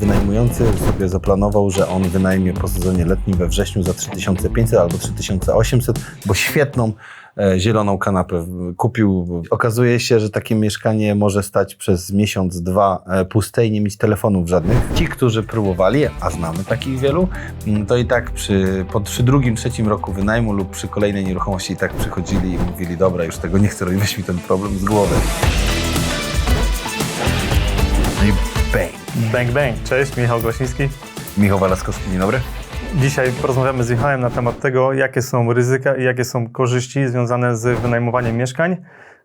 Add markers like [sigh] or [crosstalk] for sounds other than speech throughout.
Wynajmujący sobie zaplanował, że on wynajmie po sezonie letnim we wrześniu za 3500 albo 3800, bo świetną e, zieloną kanapę kupił. Okazuje się, że takie mieszkanie może stać przez miesiąc, dwa e, puste i nie mieć telefonów żadnych. Ci, którzy próbowali, a znamy takich wielu, mm, to i tak przy, po, przy drugim, trzecim roku wynajmu lub przy kolejnej nieruchomości i tak przychodzili i mówili, dobra, już tego nie chcę robić, weź mi ten problem z głowy. Bang. Bang. Cześć, Michał Grosiński. Michał Walaskowski, dzień dobry. Dzisiaj porozmawiamy z Michałem na temat tego, jakie są ryzyka i jakie są korzyści związane z wynajmowaniem mieszkań.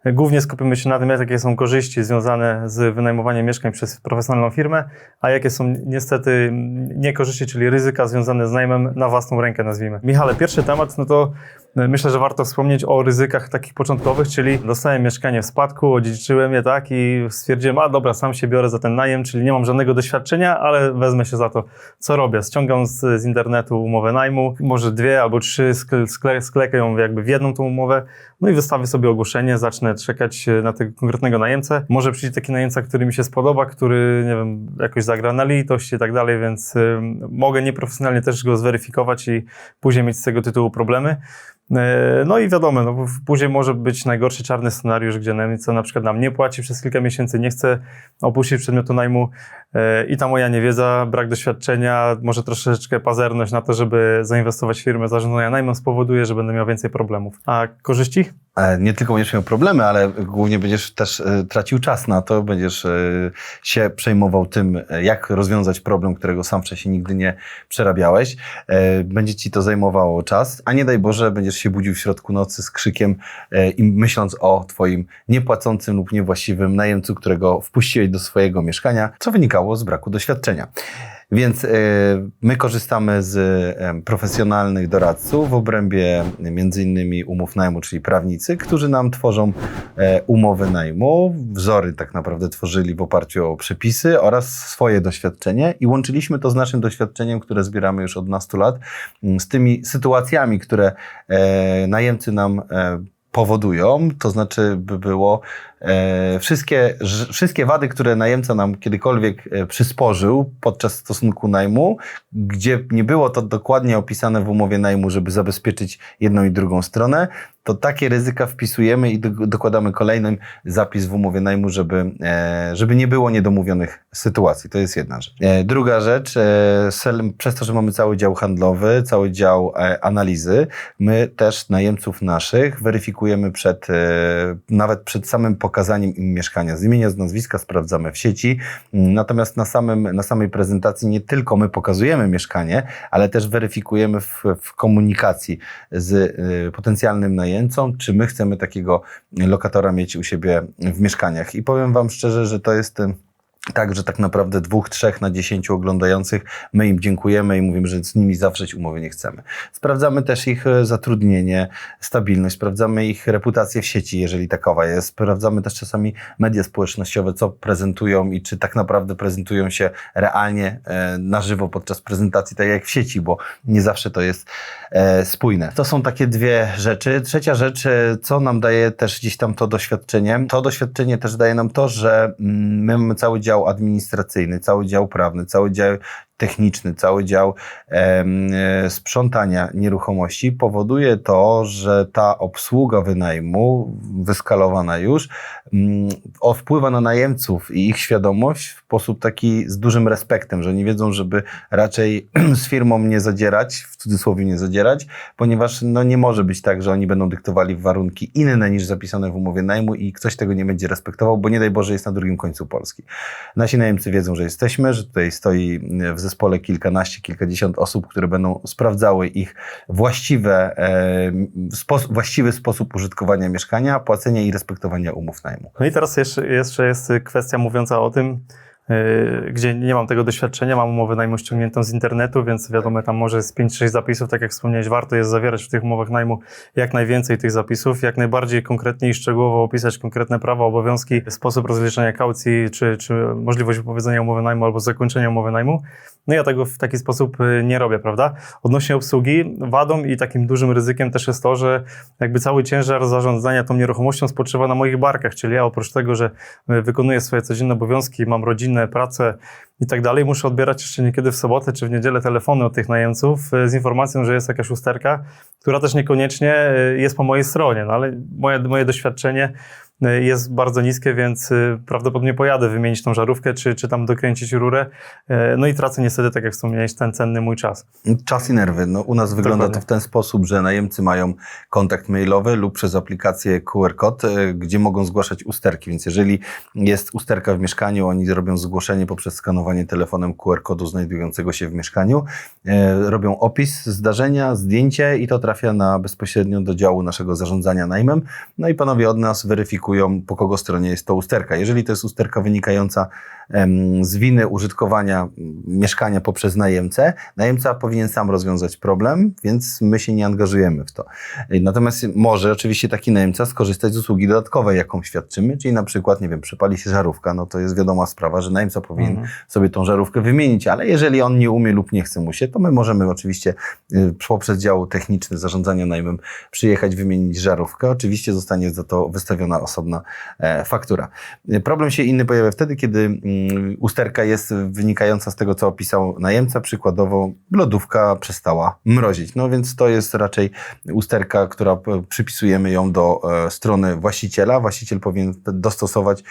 Głównie skupimy się na tym, jakie są korzyści związane z wynajmowaniem mieszkań przez profesjonalną firmę, a jakie są niestety niekorzyści, czyli ryzyka związane z najmem na własną rękę, nazwijmy. Michale, pierwszy temat, no to myślę, że warto wspomnieć o ryzykach takich początkowych, czyli dostałem mieszkanie w spadku, odziedziczyłem je, tak, i stwierdziłem, a dobra, sam się biorę za ten najem, czyli nie mam żadnego doświadczenia, ale wezmę się za to, co robię. Ściągam z, z internetu umowę najmu, może dwie albo trzy, skle, sklekę ją jakby w jedną tą umowę, no i wystawię sobie ogłoszenie, zacznę czekać e, na tego konkretnego najemcę. Może przyjdzie taki najemca, który mi się spodoba, który, nie wiem, jakoś zagra na litość i tak dalej, więc y, mogę nieprofesjonalnie też go zweryfikować i później mieć z tego tytułu problemy. E, No i wiadomo, no, później może być najgorszy czarny scenariusz, gdzie najemca na przykład nam nie płaci przez kilka miesięcy, nie chce opuścić przedmiotu najmu i ta moja niewiedza, brak doświadczenia, może troszeczkę pazerność na to, żeby zainwestować w firmę zarządzania najmem spowoduje, że będę miał więcej problemów. A korzyści? E, Nie tylko będziesz miał problemy, ale głównie będziesz też e, tracił czas na to, będziesz e, się przejmował tym, e, jak rozwiązać problem, którego sam wcześniej nigdy nie przerabiałeś. E, Będzie ci to zajmowało czas, a nie daj Boże, będziesz się budził w środku nocy z krzykiem e, i myśląc o twoim niepłacącym lub niewłaściwym najemcu, którego wpuściłeś do swojego mieszkania, co wynikało z braku doświadczenia. Więc e, my korzystamy z profesjonalnych doradców w obrębie innymi umów najmu, czyli prawnicy, którzy nam tworzą e, umowy najmu. Wzory tak naprawdę tworzyli w oparciu o przepisy oraz swoje doświadczenie i łączyliśmy to z naszym doświadczeniem, które zbieramy już od nastu lat, m, z tymi sytuacjami, które e, najemcy nam powodują, to znaczy by było wszystkie, ż, wszystkie wady, które najemca nam kiedykolwiek e, przysporzył podczas stosunku najmu, gdzie nie było to dokładnie opisane w umowie najmu, żeby zabezpieczyć jedną i drugą stronę, to takie ryzyka wpisujemy i do, dokładamy kolejny zapis w umowie najmu, żeby, e, żeby nie było niedomówionych sytuacji. To jest jedna rzecz. E, druga rzecz, e, przez to, że mamy cały dział handlowy, cały dział e, analizy, my też najemców naszych weryfikujemy przed, e, nawet przed samym pokazaniem im mieszkania. Z imienia, z nazwiska sprawdzamy w sieci, natomiast na, samym, na samej prezentacji nie tylko my pokazujemy mieszkanie, ale też weryfikujemy w, w komunikacji z y, potencjalnym najemcą, czy my chcemy takiego lokatora mieć u siebie w mieszkaniach. I powiem Wam szczerze, że to jest... tak, że tak naprawdę dwóch, trzech na dziesięciu oglądających my im dziękujemy i mówimy, że z nimi zawrzeć umowy nie chcemy. Sprawdzamy też ich e, zatrudnienie, stabilność, sprawdzamy ich reputację w sieci, jeżeli takowa jest. Sprawdzamy też czasami media społecznościowe, co prezentują i czy tak naprawdę prezentują się realnie e, na żywo podczas prezentacji, tak jak w sieci, bo nie zawsze to jest e, spójne. To są takie dwie rzeczy. Trzecia rzecz, co nam daje też gdzieś tam to doświadczenie. To doświadczenie też daje nam to, że mm, my mamy cały dział administracyjny, cały dział prawny, cały dział techniczny, cały dział e, sprzątania nieruchomości powoduje to, że ta obsługa wynajmu, wyskalowana już, mm, wpływa na najemców i ich świadomość w sposób taki z dużym respektem, że oni wiedzą, żeby raczej [clears throat] z firmą nie zadzierać, w cudzysłowie nie zadzierać, ponieważ no, nie może być tak, że oni będą dyktowali warunki inne niż zapisane w umowie najmu i ktoś tego nie będzie respektował, bo nie daj Boże jest na drugim końcu Polski. Nasi najemcy wiedzą, że jesteśmy, że tutaj stoi w zespole kilkanaście, kilkadziesiąt osób, które będą sprawdzały ich właściwe, e, właściwy sposób użytkowania mieszkania, płacenia i respektowania umów najmu. No i teraz jeszcze, jeszcze jest kwestia mówiąca o tym, gdzie nie mam tego doświadczenia, mam umowę najmu ściągniętą z internetu, więc wiadomo, tam może jest 5-6 zapisów, tak jak wspomniałeś, warto jest zawierać w tych umowach najmu jak najwięcej tych zapisów, jak najbardziej konkretnie i szczegółowo opisać konkretne prawa, obowiązki, sposób rozliczenia kaucji, czy, czy możliwość wypowiedzenia umowy najmu albo zakończenia umowy najmu. No ja tego w taki sposób y, nie robię, prawda? Odnośnie obsługi, wadą i takim dużym ryzykiem też jest to, że jakby cały ciężar zarządzania tą nieruchomością spoczywa na moich barkach, czyli ja oprócz tego, że y, wykonuję swoje codzienne obowiązki, mam rodzinę, rodzinne, pracę i tak dalej, muszę odbierać jeszcze niekiedy w sobotę czy w niedzielę telefony od tych najemców e, z informacją, że jest jakaś usterka, która też niekoniecznie e, jest po mojej stronie, no ale moje, moje doświadczenie jest bardzo niskie, więc e, prawdopodobnie pojadę wymienić tą żarówkę, czy, czy tam dokręcić rurę, e, no i tracę niestety, tak jak wspomniałeś, ten cenny mój czas. Czas i nerwy. No, u nas wygląda Dokładnie. to w ten sposób, że najemcy mają kontakt mailowy lub przez aplikację QR Code, gdzie mogą zgłaszać usterki. Więc jeżeli jest usterka w mieszkaniu, oni robią zgłoszenie poprzez skanowanie telefonem QR kodu znajdującego się w mieszkaniu, robią opis zdarzenia, zdjęcie i to trafia na bezpośrednio do działu naszego zarządzania najmem. No i panowie od nas weryfikują, po kogo stronie jest to usterka. Jeżeli to jest usterka wynikająca z winy użytkowania mieszkania poprzez najemcę, najemca powinien sam rozwiązać problem, więc my się nie angażujemy w to. Y, Natomiast może oczywiście taki najemca skorzystać z usługi dodatkowej, jaką świadczymy, czyli na przykład, nie wiem, przepali się żarówka, no to jest wiadoma sprawa, że najemca powinien Mhm. sobie tą żarówkę wymienić, ale jeżeli on nie umie lub nie chce mu się, to my możemy oczywiście y, poprzez dział techniczny zarządzania najmem przyjechać, wymienić żarówkę. Oczywiście zostanie za to wystawiona osobna e, faktura. Y, Problem się inny pojawia wtedy, kiedy mm, usterka jest wynikająca z tego, co opisał najemca. Przykładowo lodówka przestała mrozić. No więc to jest raczej usterka, która p- przypisujemy ją do e, strony właściciela. Właściciel powinien dostosować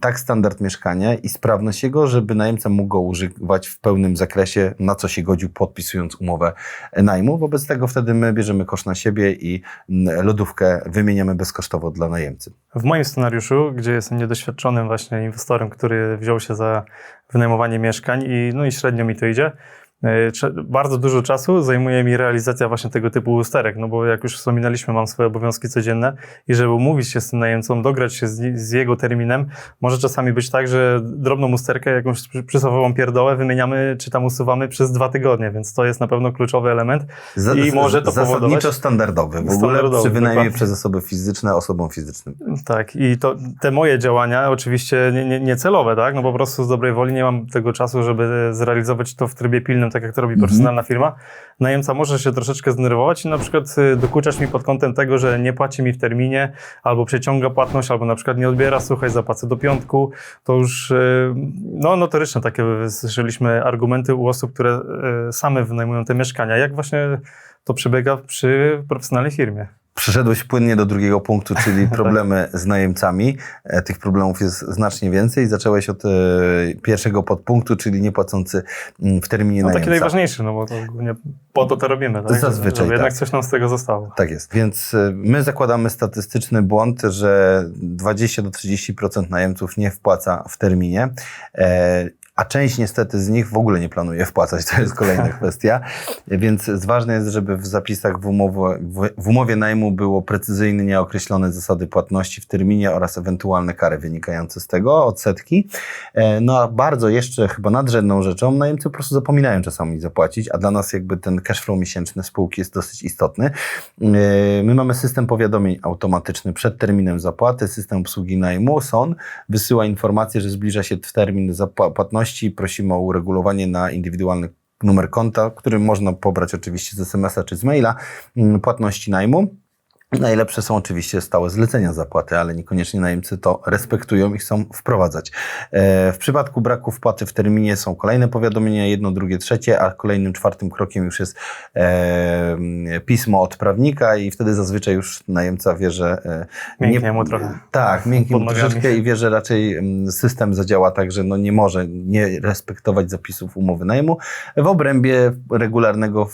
tak standard mieszkania i sprawność jego, żeby najemca mógł go używać w pełnym zakresie, na co się godził podpisując umowę najmu. Wobec tego wtedy my bierzemy koszt na siebie i mm, lodówkę wymieniamy bezkosztowo dla najemcy. W moim scenariuszu, gdzie jestem niedoświadczonym właśnie inwestorem, który wziął się za wynajmowanie mieszkań i, no i średnio mi to idzie, bardzo dużo czasu zajmuje mi realizacja właśnie tego typu usterek, no bo jak już wspominaliśmy, mam swoje obowiązki codzienne i żeby umówić się z tym najemcą, dograć się z, z jego terminem, może czasami być tak, że drobną usterkę, jakąś przy- przysłowiową pierdołę wymieniamy czy tam usuwamy przez dwa tygodnie, więc to jest na pewno kluczowy element. Za- I może to Zasadniczo powodować- standardowy. W ogóle Standardowy, przy wynajmie dokładnie. przez osoby fizyczne osobom fizycznym. Tak, i to te moje działania, oczywiście nie, nie, nie tak? No po prostu z dobrej woli nie mam tego czasu, żeby zrealizować to w trybie pilnym, tak jak to robi Mhm. profesjonalna firma. Najemca może się troszeczkę zdenerwować i na przykład y, dokuczać mi pod kątem tego, że nie płaci mi w terminie, albo przeciąga płatność, albo na przykład nie odbiera, słuchaj, zapłacę do piątku. To już, y, no notoryczne takie słyszeliśmy argumenty u osób, które y, same wynajmują te mieszkania. Jak właśnie to przebiega przy profesjonalnej firmie? Przeszedłeś płynnie do drugiego punktu, czyli [laughs] problemy z najemcami. E, Tych problemów jest znacznie więcej. Zacząłeś od e, pierwszego podpunktu, czyli niepłacący mm, w terminie No taki najemca. najważniejszy, no bo to głównie po to to robimy, tak? Zazwyczaj Żeby jednak tak. coś nam z tego zostało. Tak jest. Więc e, my zakładamy statystyczny błąd, że 20 do 30% najemców nie wpłaca w terminie. A część niestety z nich w ogóle nie planuje wpłacać, to jest kolejna [laughs] kwestia. Więc ważne jest, żeby w zapisach w umowie, w, umowie najmu było precyzyjnie określone zasady płatności w terminie oraz ewentualne kary wynikające z tego, odsetki. E, No a bardzo jeszcze chyba nadrzędną rzeczą, najemcy po prostu zapominają czasami zapłacić, a dla nas jakby ten cashflow miesięczny spółki jest dosyć istotny. E, My mamy system powiadomień automatyczny przed terminem zapłaty, system obsługi najmu, SON, wysyła informację, że zbliża się termin zapła- płatności, prosimy o uregulowanie na indywidualny numer konta, który można pobrać oczywiście z SMS-a czy z maila, mm, płatności najmu. Najlepsze są oczywiście stałe zlecenia zapłaty, ale niekoniecznie najemcy to respektują i chcą wprowadzać. E, W przypadku braku wpłaty w terminie są kolejne powiadomienia, jedno, drugie, trzecie, a kolejnym czwartym krokiem już jest e, pismo od prawnika i wtedy zazwyczaj już najemca wie, że e, Mięknie mu trochę. Tak, mięknie mu troszeczkę i wie, że raczej system zadziała tak, że no nie może nie respektować zapisów umowy najmu w obrębie regularnego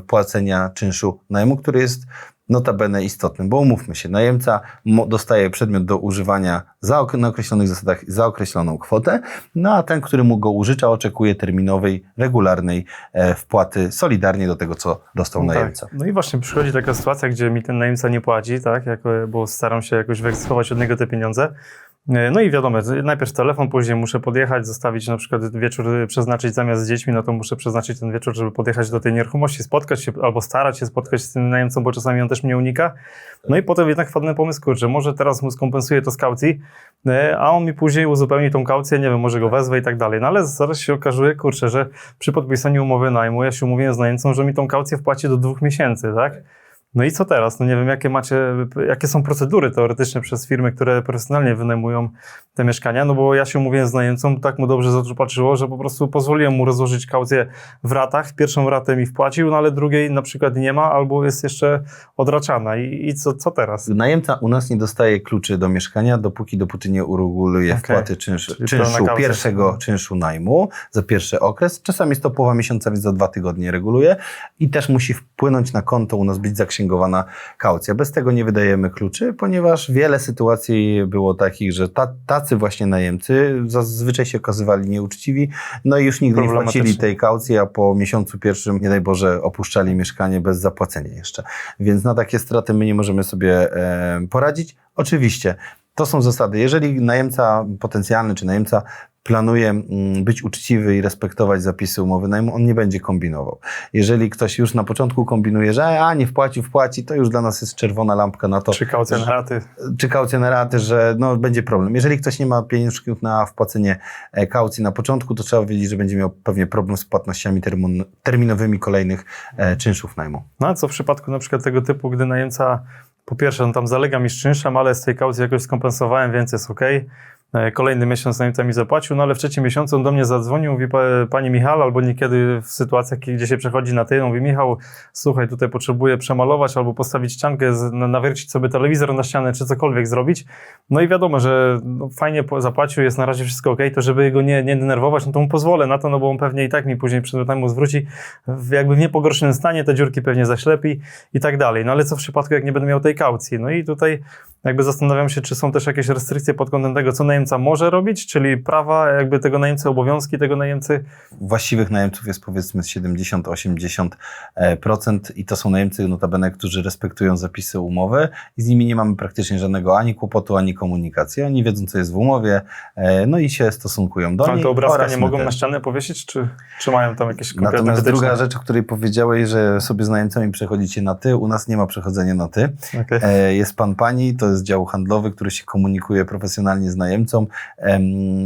wpłacenia czynszu najmu, który jest notabene istotny, bo umówmy się, najemca dostaje przedmiot do używania za na określonych zasadach za określoną kwotę, no a ten, który mu go użycza, oczekuje terminowej, regularnej e, wpłaty solidarnie do tego, co dostał No, najemca. tak. no i właśnie przychodzi taka sytuacja, gdzie mi ten najemca nie płaci, tak? Jako, bo staram się jakoś wyegzekwować od niego te pieniądze. E, No i wiadomo, najpierw telefon, później muszę podjechać, zostawić na przykład wieczór y, przeznaczyć zamiast z dziećmi, no to muszę przeznaczyć ten wieczór, żeby podjechać do tej nieruchomości, spotkać się albo starać się spotkać z tym najemcą, bo czasami on też mnie unika. No i potem jednak wpadnę pomysł, kurczę, może teraz mu skompensuję to z kaucji, e, a on mi później uzupełni tą kaucję, nie wiem, może go wezwę i tak dalej. No ale zaraz się okazuje, kurczę, że przy podpisaniu umowy najmu ja się umówiłem z najemcą, że mi tą kaucję wpłaci do dwóch miesięcy, tak? No i co teraz? No nie wiem, jakie macie, jakie są procedury teoretyczne przez firmy, które profesjonalnie wynajmują te mieszkania, no bo ja się umówiłem z najemcą, tak mu dobrze zapatrzyło, że po prostu pozwoliłem mu rozłożyć kaucję w ratach, pierwszą ratę mi wpłacił, no ale drugiej na przykład nie ma, albo jest jeszcze odraczana i, i co, co teraz? Najemca u nas nie dostaje kluczy do mieszkania, dopóki dopóty nie ureguluje Okej. wpłaty Czyli pełna czynszu pierwszego czynszu najmu za pierwszy okres. Czasami jest to połowa miesiąca, więc za dwa tygodnie reguluje i też musi wpłynąć na konto, u nas być kaucja. Bez tego nie wydajemy kluczy, ponieważ wiele sytuacji było takich, że ta, tacy właśnie najemcy zazwyczaj się okazywali nieuczciwi, no i już nigdy nie płacili tej kaucji, a po miesiącu pierwszym, nie daj Boże, opuszczali mieszkanie bez zapłacenia jeszcze. Więc na takie straty my nie możemy sobie poradzić. Oczywiście, to są zasady. Jeżeli najemca potencjalny czy najemca planuje mm, być uczciwy i respektować zapisy umowy najmu, on nie będzie kombinował. Jeżeli ktoś już na początku kombinuje, że a nie wpłacił, wpłaci, to już dla nas jest czerwona lampka na to, Czy kaucja na raty? czy kaucję na raty, że no, będzie problem. Jeżeli ktoś nie ma pieniążków na wpłacenie e, kaucji na początku, to trzeba wiedzieć, że będzie miał pewnie problem z płatnościami termin, terminowymi kolejnych e, czynszów najmu. No a co w przypadku na przykład tego typu, gdy najemca po pierwsze, no tam zalega mi z czynszem, ale z tej kaucji jakoś skompensowałem, więc jest ok. Kolejny miesiąc najemca mi zapłacił, no ale w trzecim miesiącu on do mnie zadzwonił, mówi "Pa- Pani Michał, albo niekiedy w sytuacjach, gdzie się przechodzi na ty, mówi Michał, słuchaj, tutaj potrzebuję przemalować albo postawić ściankę, nawiercić sobie telewizor na ścianę, czy cokolwiek zrobić. No i wiadomo, że no, fajnie zapłacił, jest na razie wszystko ok, to żeby go nie, nie denerwować, no to mu pozwolę na to, no bo on pewnie i tak mi później przed mu zwróci jakby w niepogorszonym stanie, te dziurki pewnie zaślepi i tak dalej. No ale co w przypadku, jak nie będę miał tej kaucji? No i tutaj jakby zastanawiam się, czy są też jakieś restrykcje pod kątem tego, co najemca może robić, czyli prawa jakby tego najemcy, obowiązki tego najemcy. Właściwych najemców jest powiedzmy 70-80% e, i to są najemcy notabene, którzy respektują zapisy umowy i z nimi nie mamy praktycznie żadnego ani kłopotu, ani komunikacji. Oni wiedzą, co jest w umowie, e, no i się stosunkują do Ale niej. te obrazka nie też. na ścianę powiesić, czy, czy mają tam jakieś konkretne Natomiast wytyczne? druga rzecz, o której powiedziałeś, że sobie z najemcami przechodzicie na ty, u nas nie ma przechodzenia na ty. Okej. E, Jest pan pani, to jest dział handlowy, który się komunikuje profesjonalnie z najemcą. Em,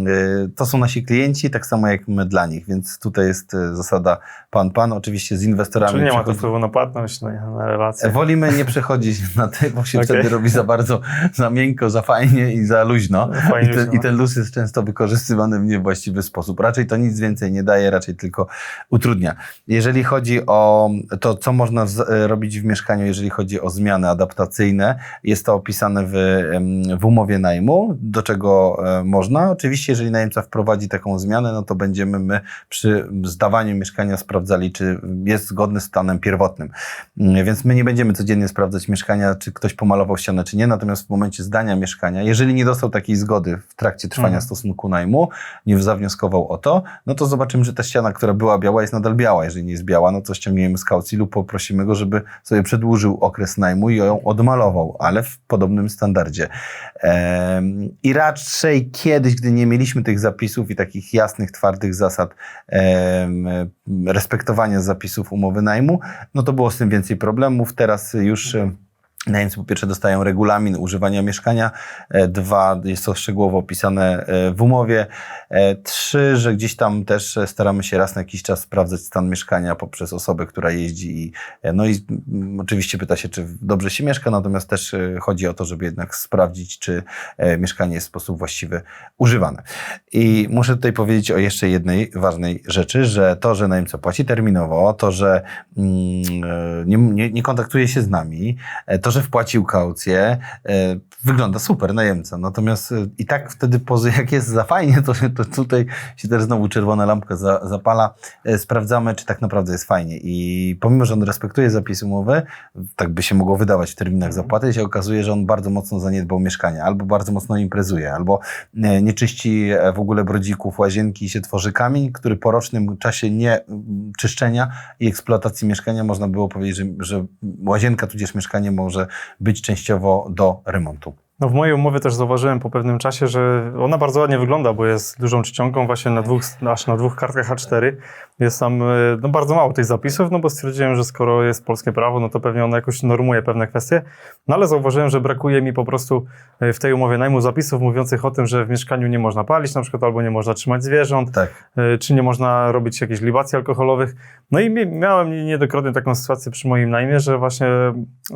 e, To są nasi klienci, tak samo jak my dla nich, więc tutaj jest e, zasada pan, pan. Oczywiście z inwestorami Czyli nie ma to wpływu na płatność, na, na relacje. Wolimy nie przechodzić [laughs] na ty, bo się Okej. wtedy robi za bardzo, za miękko, za fajnie i za luźno. Fajnie I, ten, luźno. I ten luz jest często wykorzystywany w niewłaściwy sposób. Raczej to nic więcej nie daje, raczej tylko utrudnia. Jeżeli chodzi o to, co można e, robić w mieszkaniu, jeżeli chodzi o zmiany adaptacyjne, jest to opisane w, w umowie najmu, do czego e, można. Oczywiście, jeżeli najemca wprowadzi taką zmianę, no to będziemy my przy zdawaniu mieszkania sprawdzali, czy jest zgodny z stanem pierwotnym. Mm, Więc my nie będziemy codziennie sprawdzać mieszkania, czy ktoś pomalował ścianę, czy nie. Natomiast w momencie zdania mieszkania, jeżeli nie dostał takiej zgody w trakcie trwania Mhm. stosunku najmu, nie zawnioskował o to, no to zobaczymy, że ta ściana, która była biała, jest nadal biała. Jeżeli nie jest biała, no to ściągniemy z kaucji lub poprosimy go, żeby sobie przedłużył okres najmu i ją odmalował, ale w podobnym standardzie. I raczej kiedyś, gdy nie mieliśmy tych zapisów i takich jasnych, twardych zasad respektowania zapisów umowy najmu, no to było z tym więcej problemów. Teraz już najemcy po pierwsze dostają regulamin używania mieszkania, e, dwa, jest to szczegółowo opisane e, w umowie, e, trzy, że gdzieś tam też staramy się raz na jakiś czas sprawdzać stan mieszkania poprzez osobę, która jeździ i no i oczywiście pyta się, czy dobrze się mieszka, natomiast też chodzi o to, żeby jednak sprawdzić, czy mieszkanie jest w sposób właściwy używane. I muszę tutaj powiedzieć o jeszcze jednej ważnej rzeczy, że to, że najemca płaci terminowo, to, że mm, nie, nie, kontaktuje się z nami, e, to, że wpłacił kaucję, e, wygląda super najemca. Natomiast e, i tak wtedy pozy, [laughs] jak jest za fajnie, to, to tutaj się też znowu czerwona lampka za, zapala. E, Sprawdzamy, czy tak naprawdę jest fajnie. I pomimo, że on respektuje zapisy umowy, tak by się mogło wydawać w terminach zapłaty, się okazuje, że on bardzo mocno zaniedbał mieszkanie, albo bardzo mocno imprezuje, albo e, nie czyści w ogóle brodzików łazienki i się tworzy kamień, który po rocznym czasie nie czyszczenia i eksploatacji mieszkania można było powiedzieć, że, że łazienka tudzież mieszkanie może być częściowo do remontu. No w mojej umowie też zauważyłem po pewnym czasie, że ona bardzo ładnie wygląda, bo jest dużą czcionką właśnie na dwóch, aż na dwóch kartkach A4. Jest tam e, no, bardzo mało tych zapisów, no bo stwierdziłem, że skoro jest polskie prawo, no to pewnie ono jakoś normuje pewne kwestie. No ale zauważyłem, że brakuje mi po prostu e, w tej umowie najmu zapisów mówiących o tym, że w mieszkaniu nie można palić na przykład, albo nie można trzymać zwierząt, Tak. e, czy nie można robić jakichś libacji alkoholowych. No i mi- miałem niejednokrotnie taką sytuację przy moim najmie, że właśnie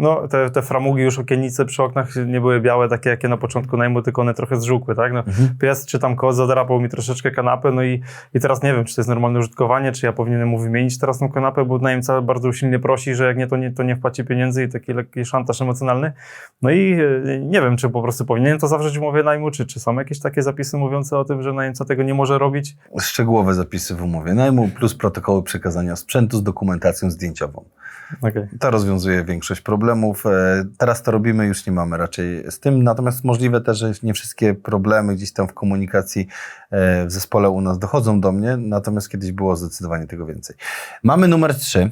no, te, te framugi już okiennice przy oknach nie były białe, takie jakie na początku najmu, tylko one trochę zżółkły, tak? No, Mhm. Pies czy tam kot zadrapał mi troszeczkę kanapę, no i, i teraz nie wiem, czy to jest normalne użytkowanie, czy ja powinienem mu wymienić teraz tą kanapę, bo najemca bardzo usilnie prosi, że jak nie, to nie, to nie wpłaci pieniędzy i taki lekki szantaż emocjonalny. No i e, nie wiem, czy po prostu powinienem to zawrzeć w umowie najmu, czy, czy są jakieś takie zapisy mówiące o tym, że najemca tego nie może robić? Szczegółowe zapisy w umowie najmu plus protokoły przekazania sprzętu z dokumentacją zdjęciową. Okej. To rozwiązuje większość problemów. E, Teraz to robimy, już nie mamy raczej z tym. Natomiast możliwe też, że nie wszystkie problemy gdzieś tam w komunikacji e, w zespole u nas dochodzą do mnie, natomiast kiedyś było zdecydowanie tego więcej. Mamy numer 3.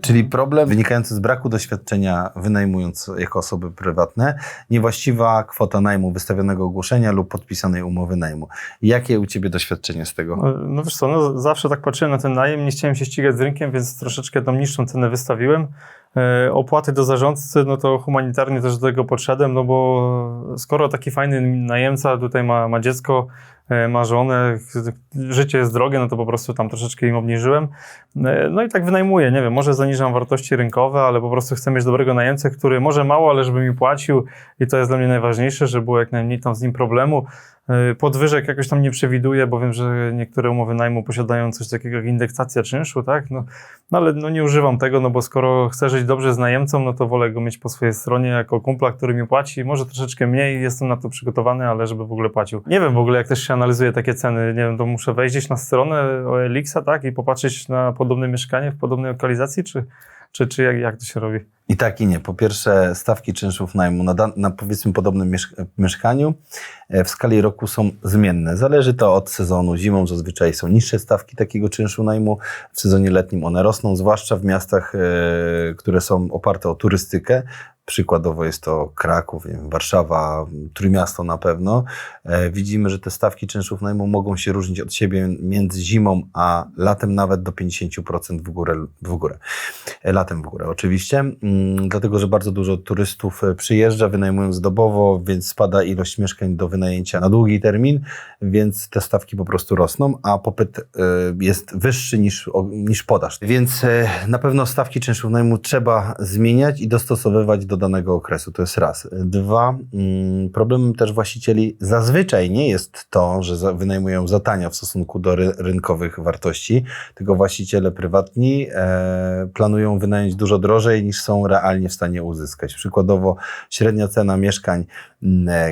Czyli problem wynikający z braku doświadczenia wynajmując jako osoby prywatne, niewłaściwa kwota najmu wystawionego ogłoszenia lub podpisanej umowy najmu. Jakie u Ciebie doświadczenie z tego? No, no wiesz co, no, zawsze tak patrzyłem na ten najem, nie chciałem się ścigać z rynkiem, więc troszeczkę tą niższą cenę wystawiłem. E, opłaty do zarządcy, no to humanitarnie też do tego podszedłem, no bo skoro taki fajny najemca tutaj ma, ma dziecko, ma żonę, życie jest drogie, no to po prostu tam troszeczkę im obniżyłem. E, No i tak wynajmuję, nie wiem, może zaniżam wartości rynkowe, ale po prostu chcę mieć dobrego najemcę, który może mało, ale żeby mi płacił i to jest dla mnie najważniejsze, żeby było jak najmniej tam z nim problemu. E, Podwyżek jakoś tam nie przewiduję, bo wiem, że niektóre umowy najmu posiadają coś takiego jak indeksacja czynszu, tak? No, no ale no nie używam tego, no bo skoro chcę żyć dobrze z najemcą, no to wolę go mieć po swojej stronie jako kumpla, który mi płaci. Może troszeczkę mniej, jestem na to przygotowany, ale żeby w ogóle płacił. Nie wiem w ogóle, jak też się analizuje takie ceny. Nie wiem, to muszę wejść gdzieś na stronę Elixa, tak? I popatrzeć na podobne mieszkanie w podobnej lokalizacji, czy, czy, czy jak, jak to się robi? I tak i nie. Po pierwsze, stawki czynszów najmu na, na powiedzmy podobnym miesz- mieszkaniu e, w skali roku są zmienne. Zależy to od sezonu. Zimą zazwyczaj są niższe stawki takiego czynszu najmu. W sezonie letnim one rosną, zwłaszcza w miastach, e, które są oparte o turystykę. Przykładowo jest to Kraków, wiem, Warszawa, Trójmiasto na pewno. E, widzimy, że te stawki czynszów najmu mogą się różnić od siebie między zimą a latem nawet do 50% w górę. W górę. E, Latem w górę oczywiście, mm, dlatego że bardzo dużo turystów e, przyjeżdża, wynajmując dobowo, więc spada ilość mieszkań do wynajęcia na długi termin, więc te stawki po prostu rosną, a popyt jest wyższy niż, niż podaż. Więc na pewno stawki czynszów najmu trzeba zmieniać i dostosowywać do danego okresu. To jest raz. Dwa, mm, problemem też właścicieli zazwyczaj nie jest to, że wynajmują za tanio w stosunku do ry- rynkowych wartości, tylko właściciele prywatni e, planują wynająć dużo drożej niż są realnie w stanie uzyskać. Przykładowo średnia cena mieszkań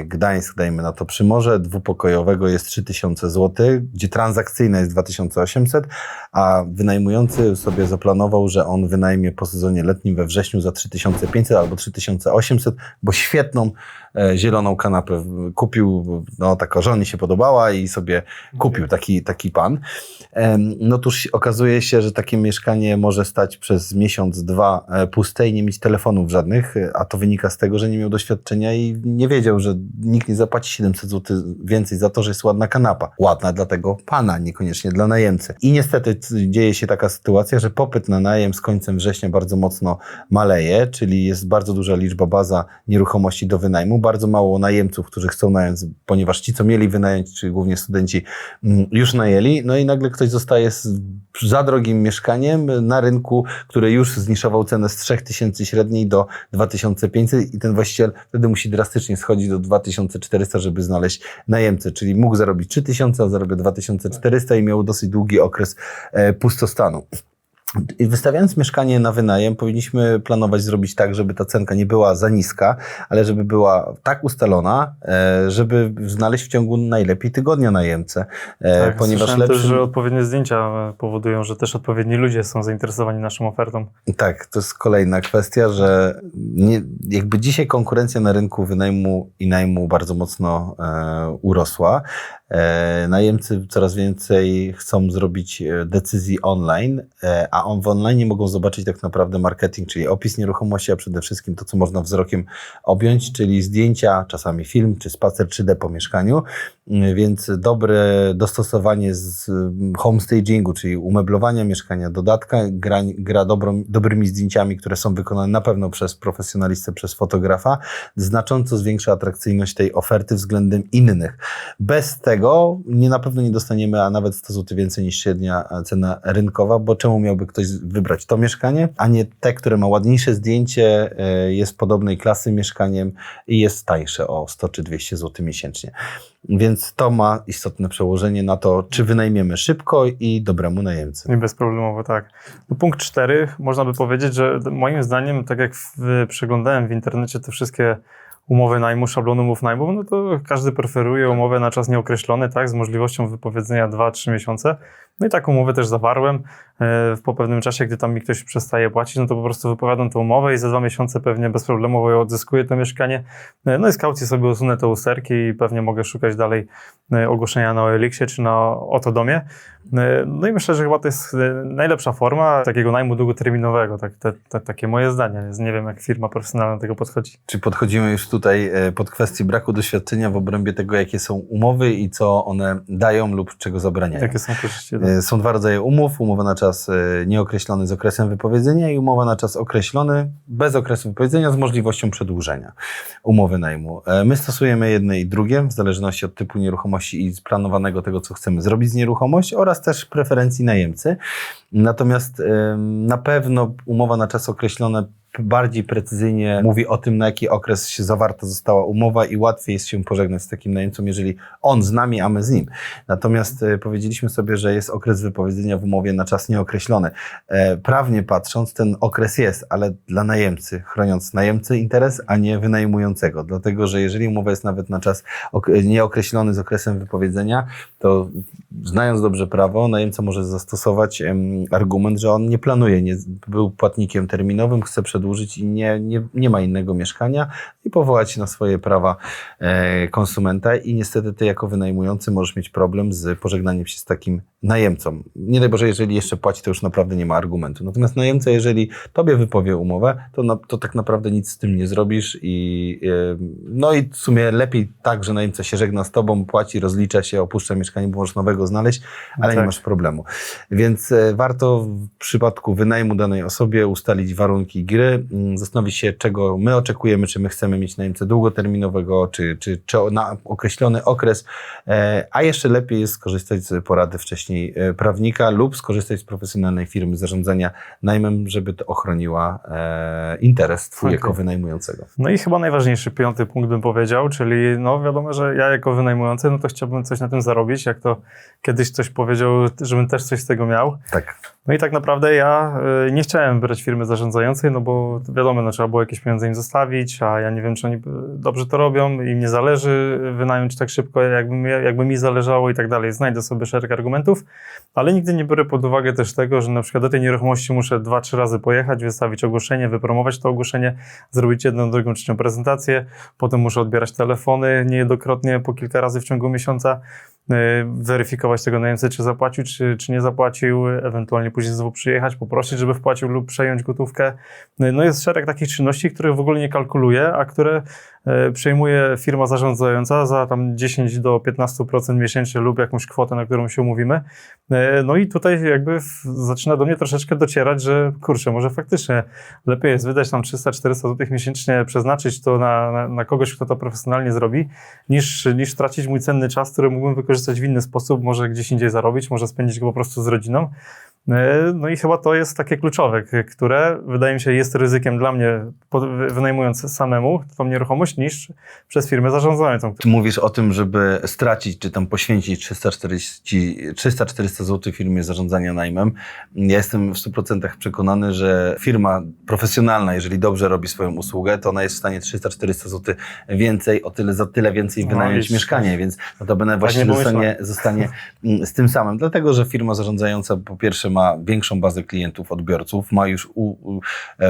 Gdańsk, dajmy na to przy morze, dwupokojowego jest 3000 zł, gdzie transakcyjna jest 2800, a wynajmujący sobie zaplanował, że on wynajmie po sezonie letnim we wrześniu za 3500 albo 3800, bo świetną e, zieloną kanapę kupił, no taka żonie się podobała i sobie kupił taki, taki pan. Em, No tuż okazuje się, że takie mieszkanie może stać przez miesiąc, dwa e, puste i nie mieć telefonów żadnych, e, a to wynika z tego, że nie miał doświadczenia i nie wiedział, że nikt nie zapłaci 700 zł więcej za to, że jest ładna kanapa. Ładna dla tego pana, niekoniecznie dla najemcy. I niestety dzieje się taka sytuacja, że popyt na najem z końcem września bardzo mocno maleje, czyli jest bardzo duża liczba baza nieruchomości do wynajmu, bardzo mało najemców, którzy chcą nająć, ponieważ ci, co mieli wynająć, czyli głównie studenci, mm, już najęli, no i nagle ktoś zostaje z za drogim mieszkaniem na rynku, który już zniszował cenę z 3000 średniej do 2500 i ten właściciel wtedy musi drastycznie schodzić do 2400, żeby znaleźć najemcę, czyli mógł zarobić 3000, a zarabia 2400 i miał dosyć długi okres e, pustostanu. I Wystawiając mieszkanie na wynajem, powinniśmy planować zrobić tak, żeby ta cenka nie była za niska, ale żeby była tak ustalona, e, żeby znaleźć w ciągu najlepiej tygodnia najemcę. E, Tak, ponieważ lepszym... też, że odpowiednie zdjęcia e, powodują, że też odpowiedni ludzie są zainteresowani naszą ofertą. Tak, to jest kolejna kwestia, że nie, jakby dzisiaj konkurencja na rynku wynajmu i najmu bardzo mocno e, urosła. E, najemcy coraz więcej chcą zrobić e, decyzji online, e, a on w online mogą zobaczyć tak naprawdę marketing, czyli opis nieruchomości, a przede wszystkim to, co można wzrokiem objąć, czyli zdjęcia, czasami film, czy spacer 3D po mieszkaniu, Mm, więc dobre dostosowanie z mm, homestagingu, czyli umeblowania mieszkania, dodatka, gra, gra dobrą, dobrymi zdjęciami, które są wykonane na pewno przez profesjonalistę, przez fotografa, znacząco zwiększa atrakcyjność tej oferty względem innych. Bez tego nie na pewno nie dostaniemy, a nawet 100 zł więcej niż średnia cena rynkowa, bo czemu miałby ktoś wybrać to mieszkanie, a nie te, które ma ładniejsze zdjęcie, e, jest podobnej klasy mieszkaniem i jest tańsze o 100 czy 200 zł miesięcznie. Więc to ma istotne przełożenie na to, czy wynajmiemy szybko i dobremu najemcy. I bezproblemowo, tak. No, punkt cztery, można by powiedzieć, że moim zdaniem, tak jak przeglądałem w internecie te wszystkie umowy najmu, szablony umów najmu, no to każdy preferuje umowę na czas nieokreślony, tak, z możliwością wypowiedzenia 2-3 miesiące. No i taką umowę też zawarłem. E, Po pewnym czasie, gdy tam mi ktoś przestaje płacić, no to po prostu wypowiadam tę umowę i za dwa miesiące pewnie bezproblemowo odzyskuję to mieszkanie. E, No i z kaucji sobie usunę te usterki i pewnie mogę szukać dalej e, ogłoszenia na OLX-ie czy na Otodomie. No i myślę, że chyba to jest najlepsza forma takiego najmu długoterminowego, tak, te, te, takie moje zdanie. Więc Nie wiem, jak firma profesjonalna do tego podchodzi. Czy podchodzimy już tutaj pod kwestię braku doświadczenia w obrębie tego, jakie są umowy i co one dają lub czego zabraniają? Jakie są korzyści? E, Są dwa rodzaje umów. Umowa na czas e, nieokreślony z okresem wypowiedzenia i umowa na czas określony bez okresu wypowiedzenia z możliwością przedłużenia umowy najmu. E, My stosujemy jedne i drugie w zależności od typu nieruchomości i planowanego tego, co chcemy zrobić z nieruchomość oraz też preferencji najemcy. Natomiast na pewno umowa na czas określony bardziej precyzyjnie mówi o tym, na jaki okres się zawarta została umowa i łatwiej jest się pożegnać z takim najemcą, jeżeli on z nami, a my z nim. Natomiast e, powiedzieliśmy sobie, że jest okres wypowiedzenia w umowie na czas nieokreślony. E, prawnie patrząc, ten okres jest, ale dla najemcy, chroniąc najemcy interes, a nie wynajmującego. Dlatego, że jeżeli umowa jest nawet na czas ok- nieokreślony z okresem wypowiedzenia, to znając dobrze prawo, najemca może zastosować argument, że on nie planuje, nie był płatnikiem terminowym, chce przedłużyć i nie, nie, nie ma innego mieszkania i powołać się na swoje prawa e, konsumenta. I niestety ty jako wynajmujący możesz mieć problem z pożegnaniem się z takim najemcą. Nie daj Boże, jeżeli jeszcze płaci, to już naprawdę nie ma argumentu. Natomiast najemca, jeżeli tobie wypowie umowę, to, na, to tak naprawdę nic z tym nie zrobisz i e, no i w sumie lepiej tak, że najemca się żegna z tobą, płaci, rozlicza się, opuszcza mieszkanie, bo możesz nowego znaleźć, ale nie Tak. masz problemu. Więc e, warto w przypadku wynajmu danej osobie ustalić warunki gry, mm, zastanowić się, czego my oczekujemy, czy my chcemy mieć najemcę długoterminowego, czy, czy, czy na określony okres, e, a jeszcze lepiej jest skorzystać z porady wcześniej e, prawnika lub skorzystać z profesjonalnej firmy zarządzania najmem, żeby to ochroniła e, interes twój Okej. jako wynajmującego. No i chyba najważniejszy piąty punkt bym powiedział, czyli no wiadomo, że ja jako wynajmujący, no to chciałbym coś na tym zarobić, jak to kiedyś ktoś powiedział, żebym też coś z tego miał. Tak. No i tak naprawdę ja y, nie chciałem brać firmy zarządzającej, no bo wiadomo, no, trzeba było jakieś pieniądze im zostawić, a ja nie wiem, czy oni y, dobrze to robią, im nie zależy wynająć tak szybko, jakby mi, jakby mi zależało i tak dalej. Znajdę sobie szereg argumentów, ale nigdy nie biorę pod uwagę też tego, że na przykład do tej nieruchomości muszę dwa, trzy razy pojechać, wystawić ogłoszenie, wypromować to ogłoszenie, zrobić jedną, drugą, trzecią prezentację, potem muszę odbierać telefony niejednokrotnie po kilka razy w ciągu miesiąca, weryfikować tego najemcę, czy zapłacił, czy, czy nie zapłacił, ewentualnie później znowu przyjechać, poprosić, żeby wpłacił lub przejąć gotówkę. Y, No jest szereg takich czynności, których w ogóle nie kalkuluję, a które e, przejmuje firma zarządzająca za tam 10 do 15% miesięcznie lub jakąś kwotę, na którą się umówimy. E, No i tutaj jakby zaczyna do mnie troszeczkę docierać, że kurczę, może faktycznie lepiej jest wydać tam 300-400 zł miesięcznie, przeznaczyć to na, na, na kogoś, kto to profesjonalnie zrobi, niż, niż tracić mój cenny czas, który mógłbym wykorzystać w inny sposób, może gdzieś indziej zarobić, może spędzić go po prostu z rodziną. E, No i chyba to jest takie kluczowe, które wydaje mi się jest ryzykiem dla mnie, wynajmując samemu tą nieruchomość, niż przez firmę zarządzającą. Ty mówisz o tym, żeby stracić, czy tam poświęcić 340 300-400 zł firmie zarządzania najmem. Ja jestem w 100% przekonany, że firma profesjonalna, jeżeli dobrze robi swoją usługę, to ona jest w stanie 300-400 zł więcej, o tyle za tyle więcej No, wynająć widzisz. mieszkanie, więc notabene nie właściwie pomyślałem. zostanie, zostanie mm, z tym samym. Dlatego, że firma zarządzająca po pierwsze ma większą bazę klientów, odbiorców, ma już, u,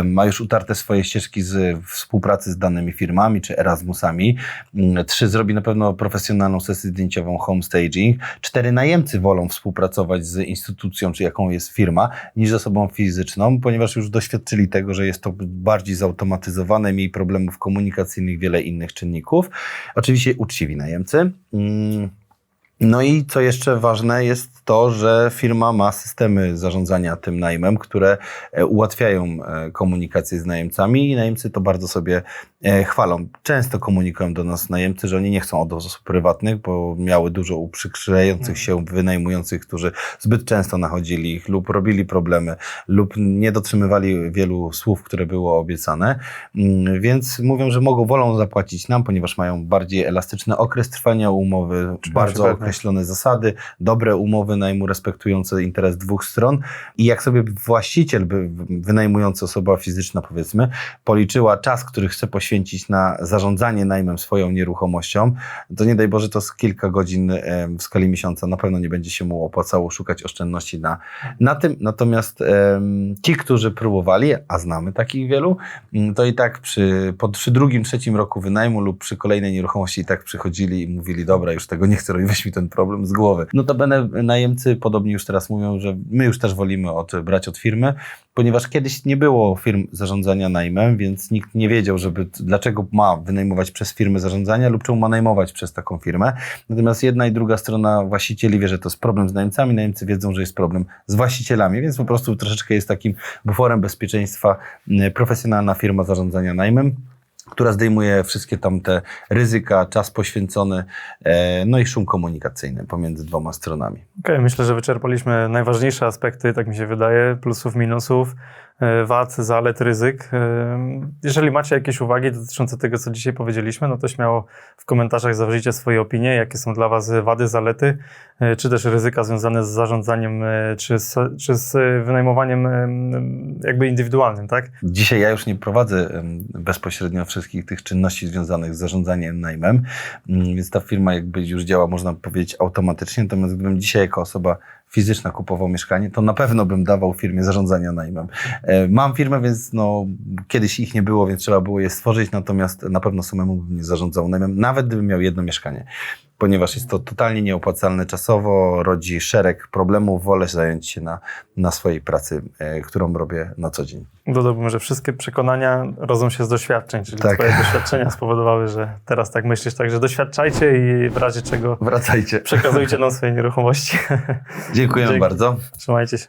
ma już utarte swoje ścieżki z współpracy z danymi firmami czy Erasmusami. Mm, Trzy, zrobi na pewno profesjonalną sesję zdjęciową home staging. Cztery, najemcy wolą współpracować z instytucją, czy jaką jest firma, niż z osobą fizyczną, ponieważ już doświadczyli tego, że jest to bardziej zautomatyzowane, mniej problemów komunikacyjnych, wiele innych czynników. Oczywiście uczciwi najemcy. Mm, no i co jeszcze ważne jest to, że firma ma systemy zarządzania tym najmem, które e, ułatwiają e, komunikację z najemcami i najemcy to bardzo sobie e, chwalą. Często komunikują do nas najemcy, że oni nie chcą od osób prywatnych, bo miały dużo uprzykrzających się wynajmujących, którzy zbyt często nachodzili ich lub robili problemy lub nie dotrzymywali wielu słów, które było obiecane. Mm, Więc mówią, że mogą, wolą zapłacić nam, ponieważ mają bardziej elastyczny okres trwania umowy, bardzo pewnie. Określone zasady, dobre umowy najmu respektujące interes dwóch stron i jak sobie właściciel, wynajmujący osoba fizyczna powiedzmy, policzyła czas, który chce poświęcić na zarządzanie najmem swoją nieruchomością, to nie daj Boże to z kilka godzin w skali miesiąca na pewno nie będzie się mu opłacało szukać oszczędności na, na tym. Natomiast ci, którzy próbowali, a znamy takich wielu, mm, to i tak przy, po, przy drugim, trzecim roku wynajmu lub przy kolejnej nieruchomości i tak przychodzili i mówili, dobra, już tego nie chcę robić, weź mi ten problem z głowy. Notabene najemcy podobnie już teraz mówią, że my już też wolimy od, brać od firmy, ponieważ kiedyś nie było firm zarządzania najmem, więc nikt nie wiedział, żeby, dlaczego ma wynajmować przez firmy zarządzania lub czemu ma najmować przez taką firmę. Natomiast jedna i druga strona właścicieli wie, że to jest problem z najemcami, najemcy wiedzą, że jest problem z właścicielami, więc po prostu troszeczkę jest takim buforem bezpieczeństwa profesjonalna firma zarządzania najmem która zdejmuje wszystkie tam te ryzyka, czas poświęcony, e, no i szum komunikacyjny pomiędzy dwoma stronami. Okej, myślę, że wyczerpaliśmy najważniejsze aspekty, tak mi się wydaje, plusów, minusów, wad, zalet, ryzyk. E, Jeżeli macie jakieś uwagi dotyczące tego, co dzisiaj powiedzieliśmy, no to śmiało w komentarzach zawrzyjcie swoje opinie, jakie są dla Was wady, zalety, e, czy też ryzyka związane z zarządzaniem, e, czy z, czy z e, wynajmowaniem e, jakby indywidualnym, tak? Dzisiaj ja już nie prowadzę bezpośrednio wszystkich tych czynności związanych z zarządzaniem najmem, mm, więc ta firma jakby już działa, można powiedzieć, automatycznie. Natomiast gdybym dzisiaj jako osoba fizyczna kupował mieszkanie, to na pewno bym dawał firmie zarządzania najmem. E, Mam firmę, więc no, kiedyś ich nie było, więc trzeba było je stworzyć, natomiast na pewno samemu bym nie zarządzał najmem, nawet gdybym miał jedno mieszkanie, ponieważ jest to totalnie nieopłacalne czasowo, rodzi szereg problemów, wolę zająć się na, na swojej pracy, e, którą robię na co dzień. Dodałbym, że wszystkie przekonania rodzą się z doświadczeń, czyli Tak. Twoje doświadczenia spowodowały, że teraz tak myślisz, także doświadczajcie i w razie czego Wracajcie. przekazujcie nam swoje nieruchomości. Dziękujemy [laughs] Dzięki. bardzo. Trzymajcie się.